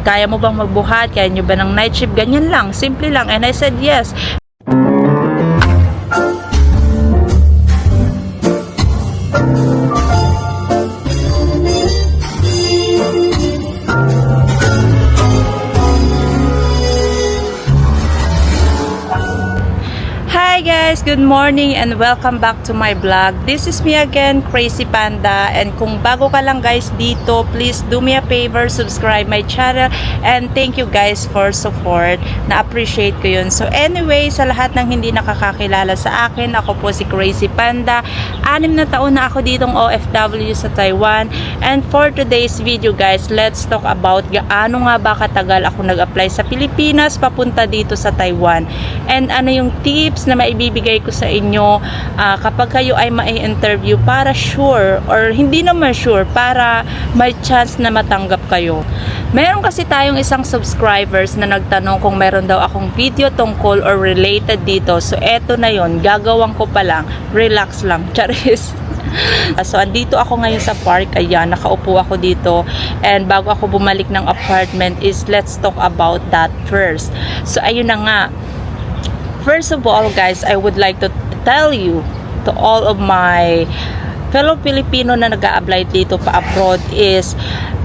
kaya mo bang magbuhat? Kaya nyo ba ng night shift? Ganyan lang, simple lang. And I said yes. Good morning and welcome back to my vlog. This is me again, Crazy Panda. And kung bago ka lang guys dito, please do me a favor, subscribe my channel. And thank you guys for support. Na-appreciate ko yun. So anyway, sa lahat ng hindi nakakakilala sa akin, ako po si Crazy Panda. Anim na taon na ako ditong OFW sa Taiwan. And for today's video guys, let's talk about gaano nga ba katagal ako nag-apply sa Pilipinas papunta dito sa Taiwan. And ano yung tips na maibibigay ko sa inyo ah, kapag kayo ay mai-interview para sure or hindi naman sure para may chance na matanggap kayo. Meron kasi tayong isang subscribers na nagtanong kung meron daw akong video tungkol or related dito. So eto na yon gagawin ko pa lang. Relax lang. Charis. So, andito ako ngayon sa park. Ayan, nakaupo ako dito. And bago ako bumalik ng apartment is let's talk about that first. So, ayun na nga. First of all, guys, I would like to tell you to all of my fellow Filipino na nag apply dito pa abroad is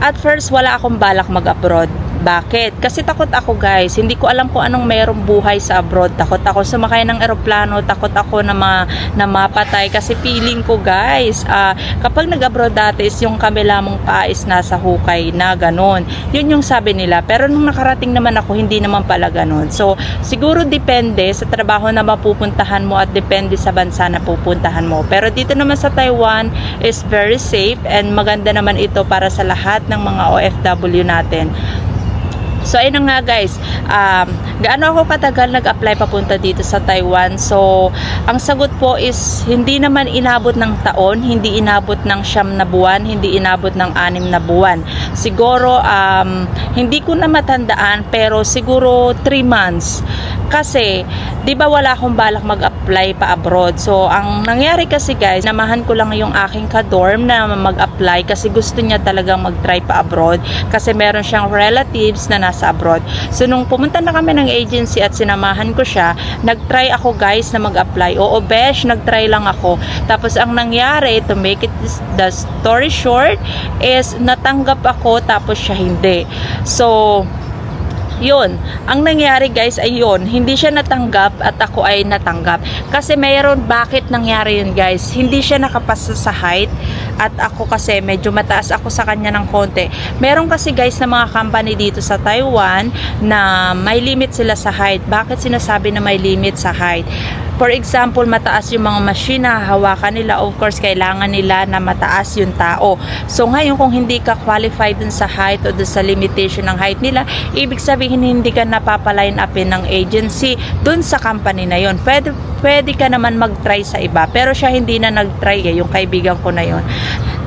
at first wala akong balak mag-abroad. Bakit? Kasi takot ako guys. Hindi ko alam kung anong mayroong buhay sa abroad. Takot ako sumakay ng eroplano. Takot ako na, ma, na mapatay. Kasi feeling ko guys, ah, kapag nag-abroad dati is yung kami lamang pa is nasa hukay na ganon. Yun yung sabi nila. Pero nung nakarating naman ako, hindi naman pala ganon. So, siguro depende sa trabaho na mapupuntahan mo at depende sa bansa na pupuntahan mo. Pero dito naman sa Taiwan is very safe and maganda naman ito para sa lahat ng mga OFW natin. So, ayun nga guys, um, gaano ako katagal nag-apply papunta dito sa Taiwan? So, ang sagot po is hindi naman inabot ng taon, hindi inabot ng siyam na buwan, hindi inabot ng anim na buwan. Siguro, um, hindi ko na matandaan, pero siguro 3 months. Kasi, di ba wala akong balak mag-apply pa abroad? So, ang nangyari kasi guys, namahan ko lang yung aking ka-dorm na mag-apply kasi gusto niya talagang mag-try pa abroad kasi meron siyang relatives na nasa abroad. So, nung pumunta na kami ng agency at sinamahan ko siya, nag-try ako guys na mag-apply. Oo, besh, nag-try lang ako. Tapos, ang nangyari, to make it the story short, is natanggap ako tapos siya hindi. So, yun, ang nangyari guys ay yun, hindi siya natanggap at ako ay natanggap. Kasi mayroon bakit nangyari yun guys, hindi siya nakapasa sa height at ako kasi medyo mataas ako sa kanya ng konti. Meron kasi guys na mga company dito sa Taiwan na may limit sila sa height. Bakit sinasabi na may limit sa height? For example, mataas yung mga machine na hawakan nila. Of course, kailangan nila na mataas yung tao. So ngayon, kung hindi ka qualified dun sa height o dun sa limitation ng height nila, ibig sabihin hindi ka napapaline upin ng agency dun sa company na yon. Pwede, pwede ka naman mag-try sa iba. Pero siya hindi na nag-try eh, yung kaibigan ko na yon.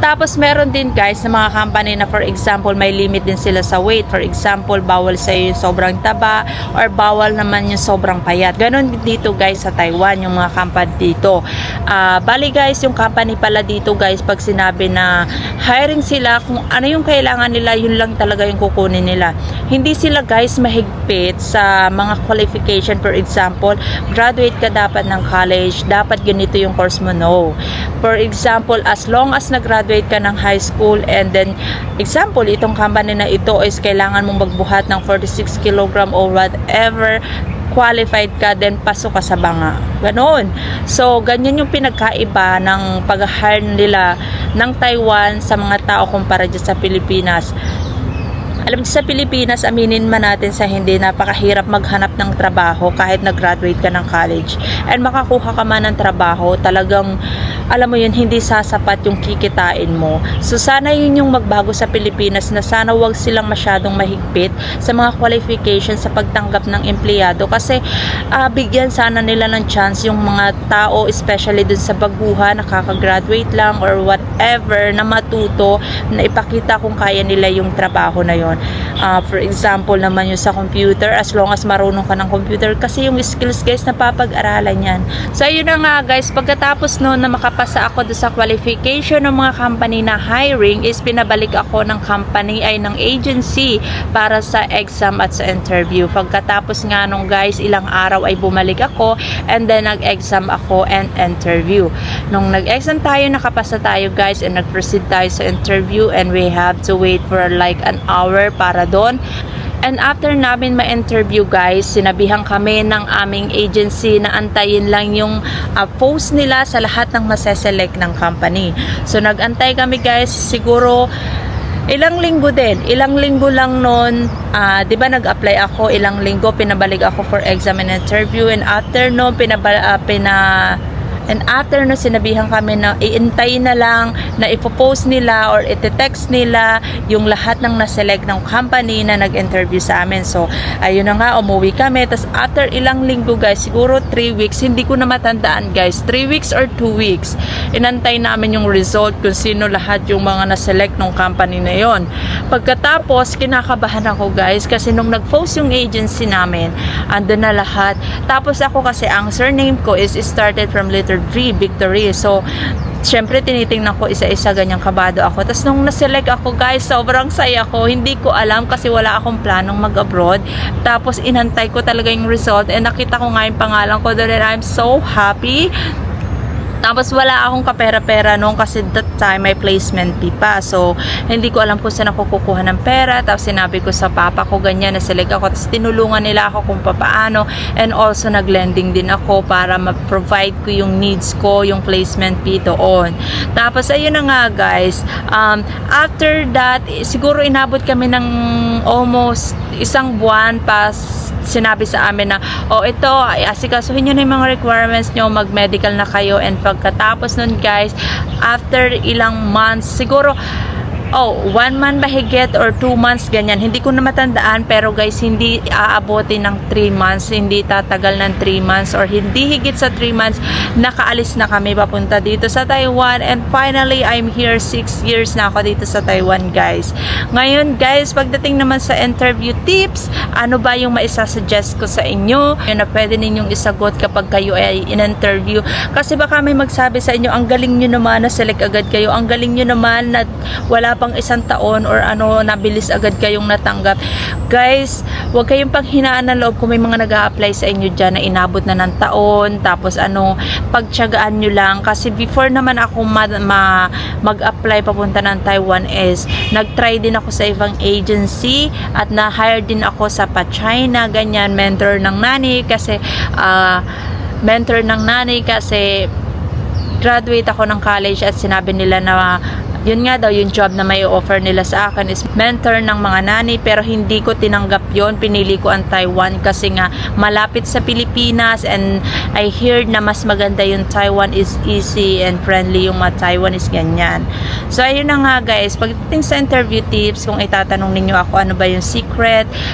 Tapos meron din guys na mga company na for example may limit din sila sa weight. For example, bawal sa yung sobrang taba or bawal naman yung sobrang payat. Ganon dito guys sa Taiwan yung mga company dito. Ah, bali guys, yung company pala dito guys pag sinabi na hiring sila kung ano yung kailangan nila, yun lang talaga yung kukunin nila. Hindi sila guys mahigpit sa mga qualification. For example, graduate ka dapat ng college, dapat ganito yung course mo. No. For example, as long as nag-graduate ka ng high school and then, example, itong company na ito is kailangan mong magbuhat ng 46 kilogram or whatever, qualified ka, then pasok ka sa banga. Ganon. So, ganyan yung pinagkaiba ng pag-hire nila ng Taiwan sa mga tao kumpara dyan sa Pilipinas. Alam niyo, sa Pilipinas, aminin man natin sa hindi, napakahirap maghanap ng trabaho kahit nag-graduate ka ng college. And makakuha ka man ng trabaho, talagang, alam mo yun, hindi sasapat yung kikitain mo. So, sana yun yung magbago sa Pilipinas na sana wag silang masyadong mahigpit sa mga qualifications sa pagtanggap ng empleyado. Kasi, ah, bigyan sana nila ng chance yung mga tao, especially dun sa baguhan, nakaka-graduate lang or whatever, na matuto, na ipakita kung kaya nila yung trabaho na yon. Ah, for example naman yung sa computer, as long as marunong ka ng computer, kasi yung skills guys, napapag-aralan yan. So, yun na nga guys, pagkatapos noon na makapag nakapasa ako doon sa qualification ng mga company na hiring is pinabalik ako ng company ay ng agency para sa exam at sa interview. Pagkatapos nga nung guys, ilang araw ay bumalik ako and then nag-exam ako and interview. Nung nag-exam tayo, nakapasa tayo guys and nag-proceed tayo sa interview and we have to wait for like an hour para doon. And after namin ma-interview guys, sinabihan kami ng aming agency na antayin lang yung uh, post nila sa lahat ng maseselect ng company. So nag-antay kami guys, siguro ilang linggo din. Ilang linggo lang noon, ah, 'di ba nag-apply ako ilang linggo, pinabalik ako for exam and interview and after no pinabal ah, pina And after no, sinabihan kami na iintay na lang na ipopost nila or ite-text nila yung lahat ng naselect ng company na nag-interview sa amin. So, ayun na nga, umuwi kami. Tapos after ilang linggo guys, siguro 3 weeks, hindi ko na matandaan guys, 3 weeks or 2 weeks, inantay namin yung result kung sino lahat yung mga naselect ng company na yon. Pagkatapos, kinakabahan ako guys kasi nung nag-post yung agency namin, andun na lahat. Tapos ako kasi, ang surname ko is started from letter V, Victory. So, Siyempre, tinitingnan ko isa-isa ganyang kabado ako. Tapos nung naselect ako, guys, sobrang saya ko. Hindi ko alam kasi wala akong planong mag-abroad. Tapos inantay ko talaga yung result and nakita ko nga yung pangalan ko doon and I'm so happy. Tapos wala akong kapera-pera noon kasi that time may placement fee pa. So, hindi ko alam kung saan ako kukuha ng pera. Tapos sinabi ko sa papa ko ganyan na select ako. Tapos tinulungan nila ako kung papaano. And also nag-lending din ako para ma-provide ko yung needs ko, yung placement fee doon. Tapos ayun na nga guys. Um, after that, siguro inabot kami ng almost isang buwan pa sinabi sa amin na, oh ito, asikasuhin nyo na yung mga requirements nyo, mag-medical na kayo, and pagkatapos nun guys, after ilang months, siguro, oh, one month mahigit or two months, ganyan. Hindi ko na matandaan, pero guys, hindi aabotin ng three months, hindi tatagal ng three months, or hindi higit sa three months, nakaalis na kami papunta dito sa Taiwan, and finally, I'm here six years na ako dito sa Taiwan, guys. Ngayon, guys, pagdating naman sa interview tips, ano ba yung maisasuggest ko sa inyo, yun na pwede ninyong isagot kapag kayo ay in-interview. Kasi baka may magsabi sa inyo, ang galing nyo naman na select agad kayo, ang galing nyo naman na wala pang isang taon or ano, nabilis agad kayong natanggap. Guys, huwag kayong panghinaan ng loob kung may mga nag apply sa inyo dyan na inabot na ng taon, tapos ano, pagtyagaan nyo lang. Kasi before naman ako ma- ma- mag-apply papunta ng Taiwan is, nag-try din ako sa ibang agency at na-hire din ako sa pa-China, ganyan, mentor ng nani kasi ah, mentor ng nanay kasi graduate ako ng college at sinabi nila na yun nga daw yung job na may offer nila sa akin is mentor ng mga nani pero hindi ko tinanggap yon pinili ko ang Taiwan kasi nga malapit sa Pilipinas and I heard na mas maganda yung Taiwan is easy and friendly yung mga Taiwan is ganyan. So ayun na nga guys. Pagdating sa interview tips kung itatanong ninyo ako ano ba yung secret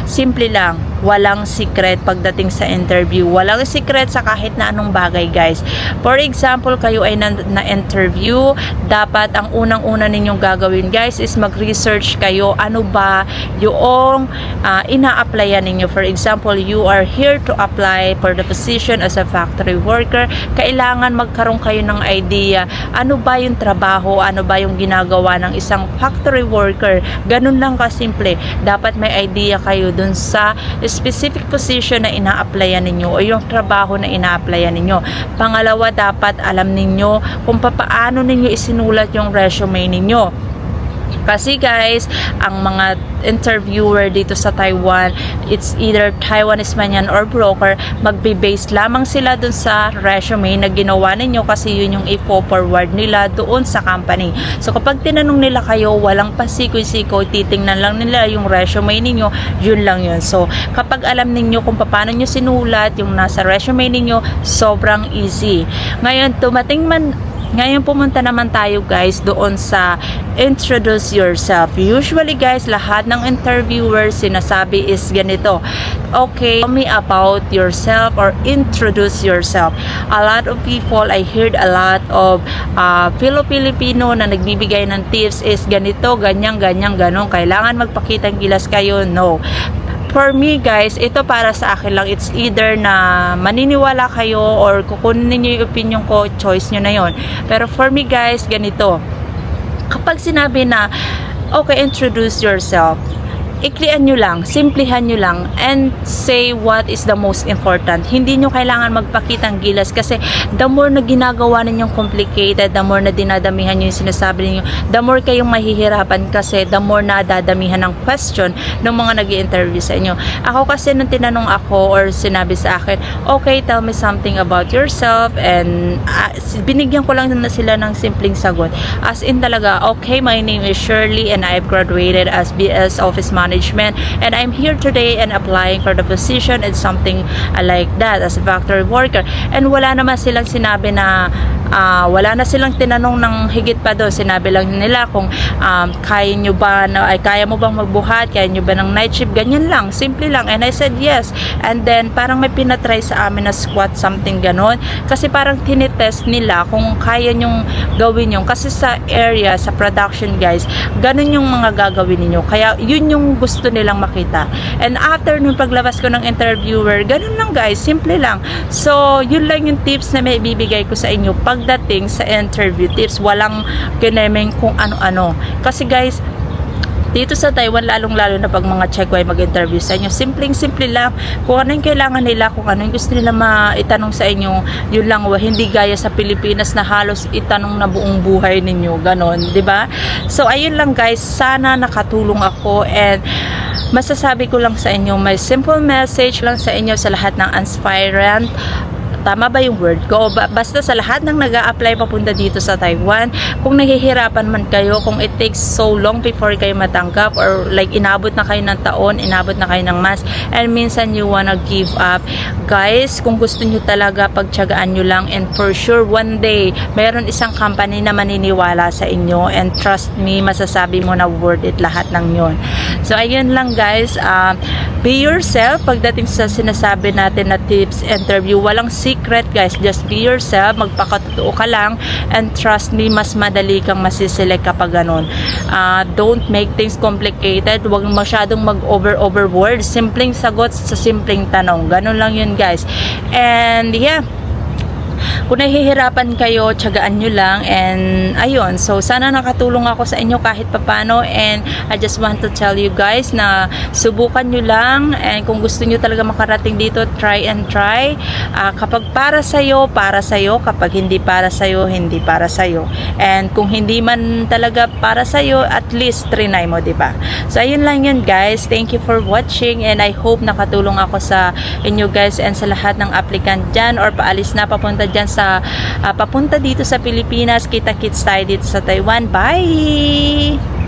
simple lang. Walang secret pagdating sa interview. Walang secret sa kahit na anong bagay guys. For example kayo ay na- na-interview. Dapat ang unang-una ninyong gagawin guys is mag-research kayo. Ano ba yung uh, ina-applyan ninyo? For example you are here to apply for the position as a factory worker. Kailangan magkaroon kayo ng idea. Ano ba yung trabaho? Ano ba yung ginagawa ng isang factory worker? Ganun lang kasimple. Dapat may idea kayo dun sa specific position na ina-applyan ninyo o yung trabaho na ina-applyan ninyo. Pangalawa dapat alam ninyo kung papaano ninyo isinulat yung resume ninyo kasi guys, ang mga interviewer dito sa Taiwan, it's either Taiwanese man yan or broker, magbe-base lamang sila dun sa resume na ginawa ninyo kasi yun yung ipo-forward nila doon sa company. So kapag tinanong nila kayo, walang pasikoy-sikoy, titingnan lang nila yung resume ninyo, yun lang yun. So kapag alam ninyo kung paano nyo sinulat yung nasa resume ninyo, sobrang easy. Ngayon, tumating man ngayon pumunta naman tayo guys doon sa introduce yourself. Usually guys, lahat ng interviewers sinasabi is ganito. Okay, tell me about yourself or introduce yourself. A lot of people, I heard a lot of uh, Filo-Filipino na nagbibigay ng tips is ganito, ganyan, ganyan, ganon. Kailangan magpakitang gilas kayo. No for me guys, ito para sa akin lang. It's either na maniniwala kayo or kukunin niyo yung opinion ko, choice nyo na yon. Pero for me guys, ganito. Kapag sinabi na, okay, introduce yourself, iklian nyo lang, simplihan nyo lang, and say what is the most important. Hindi nyo kailangan magpakitang gilas kasi the more na ginagawa ninyong complicated, the more na dinadamihan nyo yung sinasabi ninyo, the more kayong mahihirapan kasi the more na dadamihan ng question ng mga nag interview sa inyo. Ako kasi nung tinanong ako or sinabi sa akin, okay, tell me something about yourself and ah, binigyan ko lang na sila ng simpleng sagot. As in talaga, okay, my name is Shirley and I've graduated as BS Office Management and I'm here today and applying for the position and something uh, like that as a factory worker. And wala naman silang sinabi na ah, wala na silang tinanong ng higit pa doon. Sinabi lang nila kung um, kaya nyo ba, na, ay kaya mo bang magbuhat, kaya nyo ba ng night shift, ganyan lang, simple lang. And I said yes. And then parang may pinatry sa amin na squat something ganon. Kasi parang tinitest nila kung kaya nyong gawin yung kasi sa area, sa production guys, ganun yung mga gagawin ninyo. Kaya yun yung gusto nilang makita. And after nung paglabas ko ng interviewer, ganun lang guys, simple lang. So, yun lang yung tips na may bibigay ko sa inyo pagdating sa interview tips. Walang kinemeng kung ano-ano. Kasi guys, dito sa Taiwan, lalong-lalo na pag mga Chekway mag-interview sa inyo, simpleng-simple lang. Kung ano yung kailangan nila, kung ano yung gusto nila maitanong sa inyo, yun lang, hindi gaya sa Pilipinas na halos itanong na buong buhay ninyo, ganon, ba? So, ayun lang guys, sana nakatulong ako and masasabi ko lang sa inyo, may simple message lang sa inyo sa lahat ng aspirant tama ba yung word ko? Ba- basta sa lahat ng nag apply papunta dito sa Taiwan, kung nahihirapan man kayo, kung it takes so long before kayo matanggap or like inabot na kayo ng taon, inabot na kayo ng mas, and minsan you wanna give up. Guys, kung gusto nyo talaga, pagtyagaan nyo lang and for sure one day, mayroon isang company na maniniwala sa inyo and trust me, masasabi mo na worth it lahat ng yon. So, ayun lang guys. Um, be yourself pagdating sa sinasabi natin na tips interview. Walang secret guys. Just be yourself. Magpakatotoo ka lang. And trust me, mas madali kang masiselect kapag ganun. Ah, don't make things complicated. Huwag masyadong mag-over-over words. Simpleng sagot sa simpleng tanong. Ganun lang yun guys. And yeah, kung nahihirapan kayo, tiyagaan nyo lang and ayun, so sana nakatulong ako sa inyo kahit papano and I just want to tell you guys na subukan nyo lang and kung gusto nyo talaga makarating dito, try and try. Ah, kapag para sa'yo, para sa'yo. Kapag hindi para sa'yo, hindi para sa'yo. And kung hindi man talaga para sa'yo, at least trinay mo, ba? So ayun lang yun guys, thank you for watching and I hope nakatulong ako sa inyo guys and sa lahat ng applicant dyan or paalis na papunta dyan sa ah, papunta dito sa Pilipinas. Kita kits tayo dito sa Taiwan. Bye